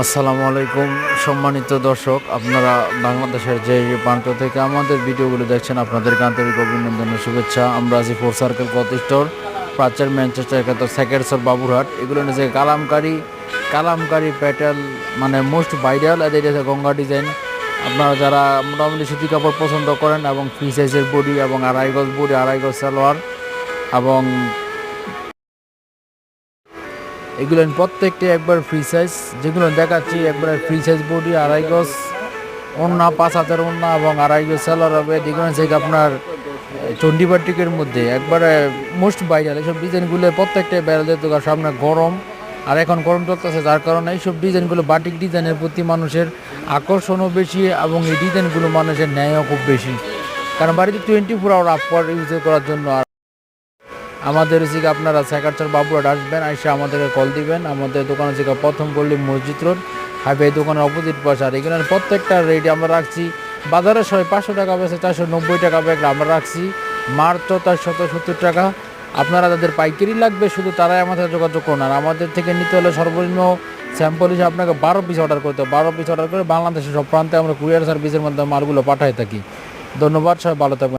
আসসালামু আলাইকুম, সম্মানিত দর্শক, আপনারা বাংলাদেশের যে প্রান্ত থেকে আমাদের ভিডিওগুলো দেখছেন, আপনাদেরকে আন্তরিক অভিনন্দন ও শুভেচ্ছা। আমরা আছি ফোর সার্কেল স্টোর প্রাচ্যের ম্যানচেস্টার একাত্তর সেকেন্ডসর বাবুরহাট। এগুলো হচ্ছে কালামকারি কালামকারি প্যাটেল মানে মোস্ট ভাইরাল এদের হচ্ছে গঙ্গা ডিজাইন আপনারা যারা মোটামুটি সুতি কাপড় পছন্দ করেন এবং ফ্রি সাইজের বডি এবং আড়াই গজ বডি আড়াই গজ সালোয়ার এবং এগুলো প্রত্যেকটি একবার ফ্রি সাইজ যেগুলো দেখাচ্ছি, একবার ফ্রি সাইজ বডি আড়াই গজ ওন্না পাঁচ হাজার ওন্না এবং আড়াই গজ সেলার হবে। যেগুলো কি আপনার চণ্ডীবাটিকের মধ্যে। একবারে মোস্ট ভাইরাল এইসব ডিজাইনগুলো প্রত্যেকটা বেড়ালের দোকান সামনে গরম। আর এখন গরম চলতেছে, যার কারণে এইসব ডিজাইনগুলো বাটিক ডিজাইনের প্রতি মানুষের আকর্ষণও বেশি এবং এই ডিজাইনগুলো মানুষের ন্যায়ও খুব বেশি। কারণ বাড়িতে টোয়েন্টি ফোর আওয়ার আপওয়ার ইউজ করার জন্য আর আমাদের হচ্ছে আপনারা সেকারচার বাবুরাট আসবেন এসে আমাদেরকে কল দিবেন। আমাদের দোকান হচ্ছে প্রথম গল্লি মসজিদ রোড, হাইওয়ে দোকানের অপোজিট পাশে। আর এখানে প্রত্যেকটা রেট আমরা রাখছি। বাজারে সবাই পাঁচশো টাকা বেছে চারশো নব্বই টাকা ব্যাগ আমরা রাখছি। মার্চ তার শত সত্তর টাকা। আপনারা যাদের পাইকারি লাগবে, শুধু তারাই আমাদের যোগাযোগ করুন। আর আমাদের থেকে নিতে হলে সর্বনিম্ন স্যাম্পল হিসেবে আপনাকে বারো পিস অর্ডার করতে হবে। বারো পিস অর্ডার করে বাংলাদেশের সব প্রান্তে আমরা কুরিয়ার সার্ভিসের মাধ্যমে মালগুলো পাঠাই থাকি। ধন্যবাদ, সবাই ভালো থাকবেন।